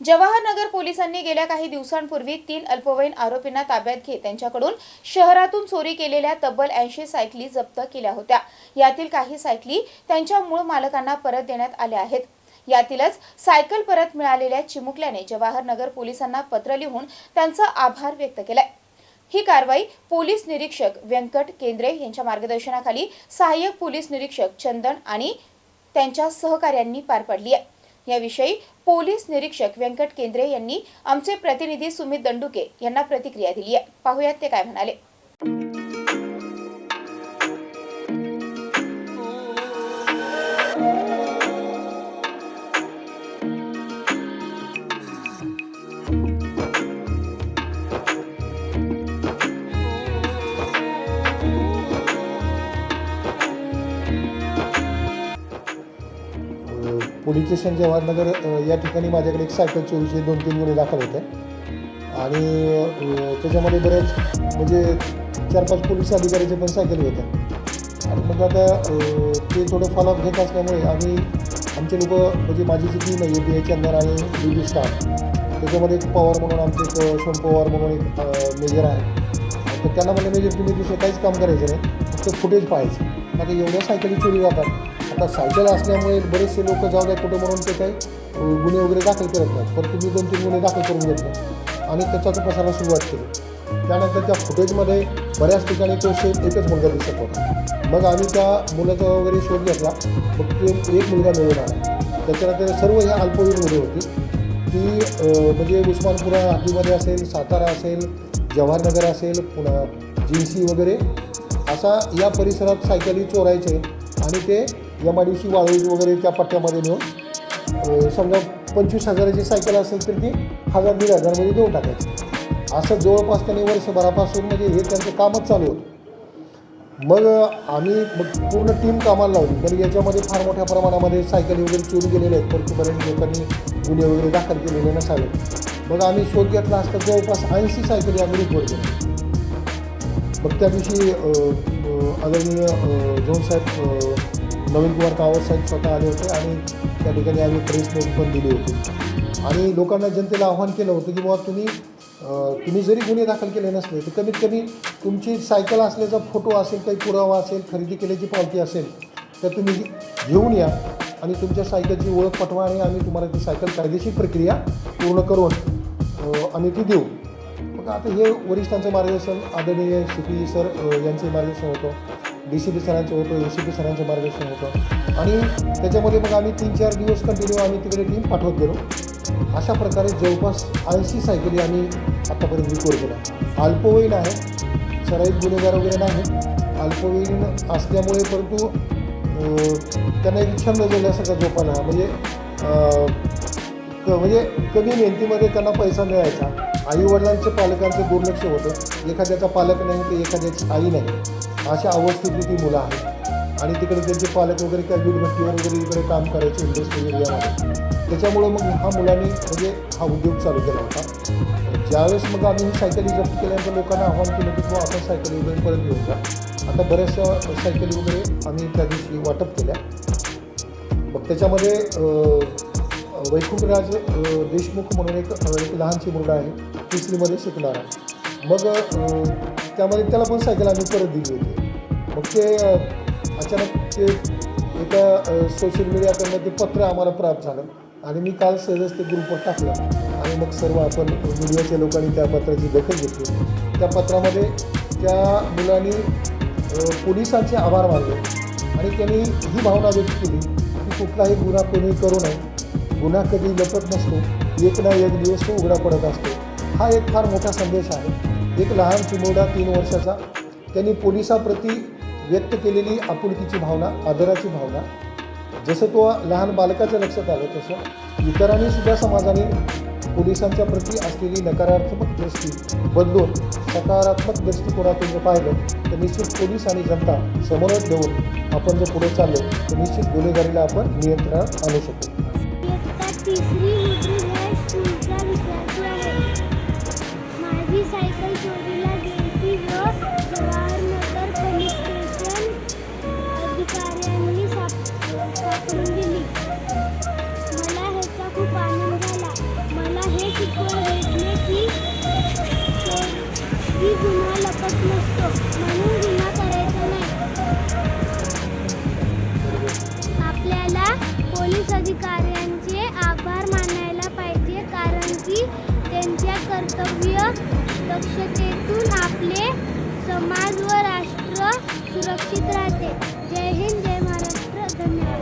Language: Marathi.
जवाहरनगर पोलिसांनी गेल्या काही दिवसांपूर्वी तीन अल्पवयीन आरोपींना ताब्यात घेत त्यांच्याकडून शहरातून चोरी केलेल्या तब्बल ऐंशी सायकली जप्त केल्या होत्या. यातील काही सायकली त्यांच्या मूळ मालकांना परत देण्यात आल्या आहेत. यातीलच सायकल परत मिळालेल्या चिमुकल्याने जवाहरनगर पोलिसांना पत्र लिहून त्यांचा आभार व्यक्त केलाय. ही कारवाई पोलीस निरीक्षक व्यंकट केंद्रे यांच्या मार्गदर्शनाखाली सहाय्यक पोलीस निरीक्षक चंदन आणि त्यांच्या सहकाऱ्यांनी पार पडली आहे. याविषयी पोलीस निरीक्षक व्यंकट केंद्रे यांनी आमचे प्रतिनिधी सुमित दंडुके यांना प्रतिक्रिया दिली आहे. पाहुयात ते काय म्हणाले. पोलीस स्टेशन जवाहरनगर या ठिकाणी माझ्याकडे एक सायकल चोरीचे दोन तीन गुन्हे दाखल होते. आणि त्याच्यामध्ये बरेच म्हणजे चार पाच पोलीस अधिकाऱ्याचे पण सायकली होत्या आणि मग आता ते थोडं फॉलोअप घेत असल्यामुळे आम्ही आमचे लोक म्हणजे माझी जी टीम आहे बी एच चंदन आणि बी बी स्टाफ त्याच्यामध्ये एक पवार म्हणून आमचे एक सोम पवार म्हणून एक मेजर आहे. तर त्यांना म्हणजे मेजर तुम्ही दुसरं काहीच काम करायचं नाही फक्त फुटेज पाहायचं. आता एवढ्या सायकली चोरी जातात आता सायकल असल्यामुळे बरेचसे लोक जाऊ द्या कुठं म्हणून ते काही गुन्हे वगैरे दाखल करत नाहीत. पण तुम्ही दोन तीन गुन्हे दाखल करून घेतले आणि त्याचा तपासाला सुरुवात केली. त्यानंतर त्या फुटेजमध्ये बऱ्याच ठिकाणी तो सेम एकच मुलगा दिसत होता. मग आम्ही त्या मुलाचा वगैरे शोध घेतला. मग ते एक मुलगा मिळून आला. त्याच्यानंतर सर्व ह्या अल्पवयीन मुले होती. ती म्हणजे उस्मानपुरा हद्दीमध्ये असेल सातारा असेल जवाहरनगर असेल पुन्हा जिन्सी वगैरे असा या परिसरात सायकली चोरायचे आणि ते एम आय डी सी वाळवी वगैरे त्या पट्ट्यामध्ये नेऊन समजा पंचवीस हजाराची सायकल असेल तर ती हजार दीड हजारमध्ये देऊन टाकायची. असं जवळपास त्यांनी वर्षभरापासून म्हणजे हे त्यांचं कामच चालू होतं. मग आम्ही मग पूर्ण टीम कामाला लावली. पण याच्यामध्ये फार मोठ्या प्रमाणामध्ये सायकली वगैरे चोरी गेलेल्या आहेत. परंतु बऱ्याच लोकांनी गुन्हे वगैरे दाखल केलेले नसावे. मग आम्ही शोध घेतला असता जवळपास ऐंशी सायकली आम्ही रिपोर्ट केल्या. मग त्या दिवशी आदरणीय अ, साहेब नवीन कुमार कावत साहेब स्वतः आले होते आणि त्या ठिकाणी आम्ही प्रेस नोट पण दिली होती. आणि लोकांना जनतेला आव्हान केलं होतं की बाबा तुम्ही तुम्ही जरी गुन्हे दाखल केले नसले तर कमीत कमी तुमची सायकल असल्याचा फोटो असेल काही पुरावा असेल खरेदी केल्याची पावती असेल तर तुम्ही घेऊन या आणि तुमच्या सायकलची ओळख पटवा आणि आम्ही तुम्हाला ती सायकल कायदेशीर प्रक्रिया पूर्ण करून आम्ही ती देऊ. मग आता हे वरिष्ठांचं मार्गदर्शन आदरणीय सी पी सर यांचे मार्गदर्शन होतं. डी सी पी सरांचं होतं ए सी पी सरांचं मार्गदर्शन होतं. आणि त्याच्यामध्ये मग आम्ही तीन चार दिवस कंटिन्यू आम्ही तिकडे टीम पाठवत गेलो. अशा प्रकारे जवळपास ऐंशी सायकली आम्ही आत्तापर्यंत रिकॉर्ड केल्या. अल्पवयीन आहे सराईत गुन्हेगार वगैरे नाही. अल्पवयीन असल्यामुळे परंतु त्यांना एक छंद जोडल्यासारखा जोपाना म्हणजे क म्हणजे कमी मेहनतीमध्ये त्यांना पैसा मिळायचा. आईवडिलांचं पालकांचं दुर्लक्ष होतं. एखाद्याचा पालक नाही तर एखाद्याची आई नाही. अशा अवस्थेतली ती मुलं आहेत. आणि तिकडे त्यांचे पालक वगैरे त्या वीटभट्टीवर वगैरे इकडे काम करायचे इंडस्ट्री एरियामध्ये त्याच्यामुळं मग हा मुलांनी म्हणजे हा उद्योग चालू केला होता. ज्यावेळेस मग आम्ही ही सायकली जप्त केल्यानंतर लोकांना आव्हान केलं की बुवा आपण सायकली वगैरे परत घेऊन जा. आता बऱ्याचशा सायकली वगैरे आम्ही त्या दिवशी वाटप केल्या. मग त्याच्यामध्ये वैकुंठराज देशमुख म्हणून एक एक लहानशी मुलगा आहे तिसरीमध्ये शिकणारा. मग त्यामध्ये त्याला पण सायकल आम्ही परत दिली होती. मग ते अचानक ते एका सोशल मीडियाकडनं ते पत्र आम्हाला प्राप्त झालं. आणि मी काल सहजच ते ग्रुपवर टाकलं. आणि मग सर्व आपण मीडियाच्या लोकांनी त्या पत्राची दखल घेतली. त्या पत्रामध्ये त्या मुलांनी पोलिसांचे आभार मानले. आणि त्यांनी ही भावना व्यक्त केली की कुठलाही गुन्हा कोणी करू नये. गुन्हा कधी लपत नसतो. एक ना एक दिवस तो उघडा पडत असतो. हा एक फार मोठा संदेश आहे. एक लहान चिमुडा तीन वर्षाचा त्यांनी पोलिसाप्रती व्यक्त केलेली आपुलकीची भावना आदराची भावना जसं तो लहान बालकाच्या लक्षात आलं तसं इतरांनी सुद्धा समाजाने पोलिसांच्या प्रती असलेली नकारात्मक दृष्टी बदलून सकारात्मक दृष्टिकोनातून जर पाहिलं तर निश्चित पोलीस आणि जनता समोरच ठेवून आपण जर पुढे चाललो तर निश्चित गुन्हेगारीला आपण नियंत्रणात आणू शकतो अधिकाऱ्यांचे आभार मानायला पाहिजे कारण की त्यांच्या कर्तव्य दक्षतेतून आपले समाज व राष्ट्र सुरक्षित राहते. जय हिंद जय महाराष्ट्र. धन्यवाद.